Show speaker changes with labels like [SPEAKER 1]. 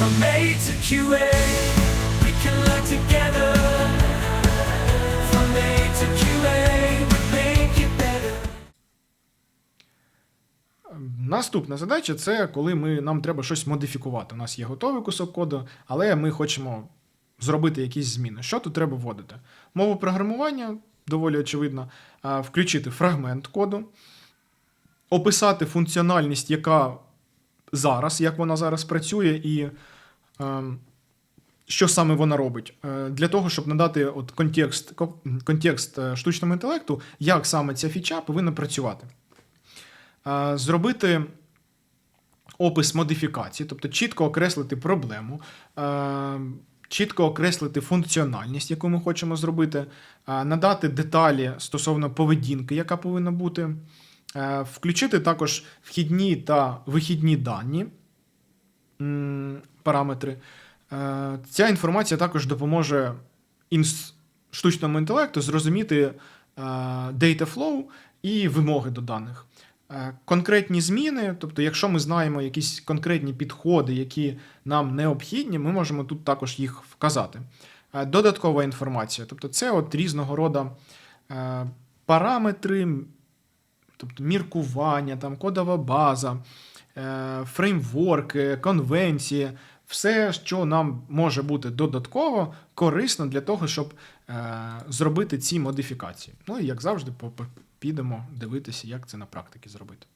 [SPEAKER 1] From A to QA, we can learn together. From A to QA, we make it better.
[SPEAKER 2] Наступна задача це коли ми, нам треба щось модифікувати. У нас є готовий кусок коду, але ми хочемо зробити якісь зміни. Що тут треба вводити? Мову програмування, доволі очевидно, включити фрагмент коду, описати функціональність, яка зараз, як вона зараз працює, і ем, що саме вона робить. Е, Для того, щоб надати от контекст, контекст е, штучному інтелекту, як саме ця фіча повинна працювати. Е, Зробити опис модифікації, тобто чітко окреслити проблему, е, чітко окреслити функціональність, яку ми хочемо зробити, е, надати деталі стосовно поведінки, яка повинна бути, е, включити також вхідні та вихідні дані параметри. Е, Ця інформація також допоможе штучному інтелекту зрозуміти е, data flow і вимоги до даних. Е, Конкретні зміни, тобто, якщо ми знаємо якісь конкретні підходи, які нам необхідні, ми можемо тут також їх вказати. Е, Додаткова інформація, тобто це от різного роду е, параметри, тобто міркування, там, кодова база, е, фреймворки, конвенції, все, що нам може бути додатково корисно для того, щоб е, зробити ці модифікації. Ну і як завжди, підемо дивитися, як це на практиці зробити.